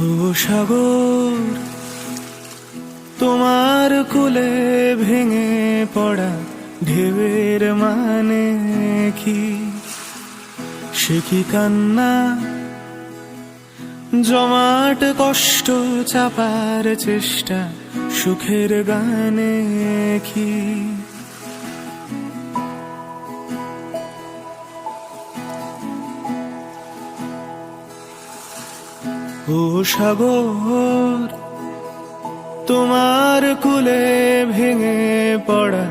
ও সাগর, তোমার কুলে ভেঙে পড়া ঢেউয়ের মানে কি? সে কি কান্না? জমাট কষ্ট চাপার চেষ্টা সুখের গানে কি? ও সাগর, তোমার কুলে ভেঙে পড়া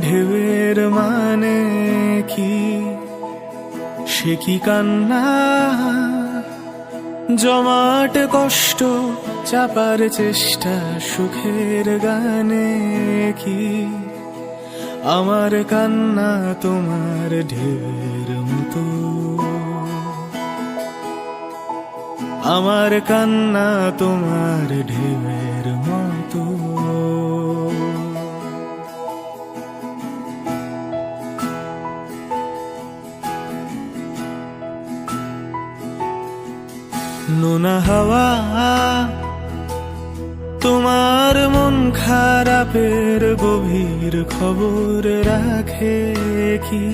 ঢেউয়ের মানে কি? সে কি কান্না? জমাট কষ্ট চাপার চেষ্টা সুখের গানে কি? আমার কান্না তোমার ঢেউয়ের মতো। আমার কান্না তোমার ঢেউয়ের মতো। নোনা হাওয়া, তোমার মন খারাপের গভীর খবর রাখে কি?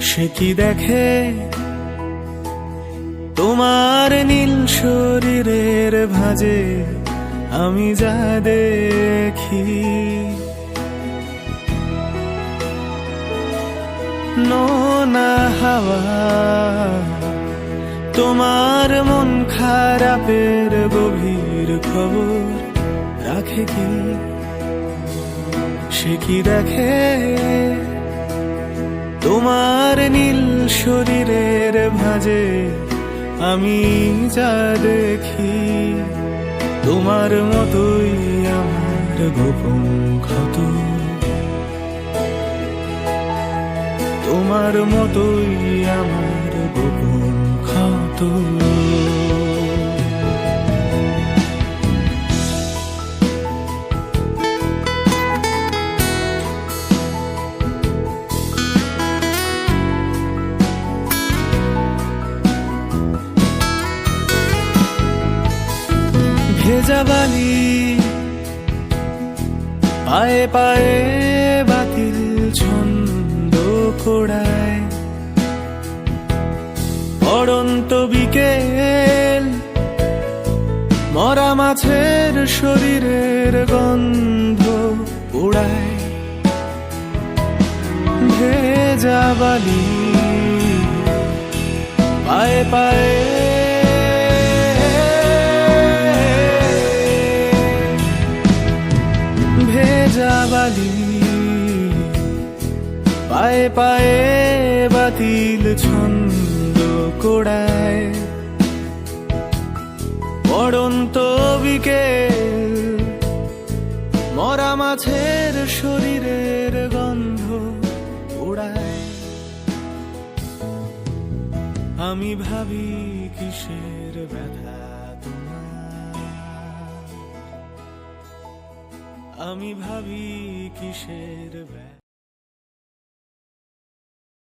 সে কি দেখে তোমার নীল শরীরের ভাঁজে আমি যা দেখি। নোনা হাওয়া, তোমার মন খারাপের গভীর খবর রাখে কি? সে কি দেখে? তোমার নীল শরীরের ভাঁজে আমি যা দেখি তোমার মতোই আমার গোপন ক্ষত। তোমার মতোই আমার গোপন ক্ষত। ভেজা পায়ে পায়ে বাতিল ছন্দ কোড়ায় পড়ন্ত বিকেল, মরা মাছের শরীরের গন্ধ উড়ায় ভেজা বালি, পায়ে পায়ে ভেজা বালি পায়ে পায়ে বাতিল ছন্দ কোড়ায়। পড়ন্ত বিকেল, মরা মাছের শরীরের গন্ধ উড়ায় আমি ভাবি কিসের ব্যথা? আমি ভাবি কিসের ব্যথা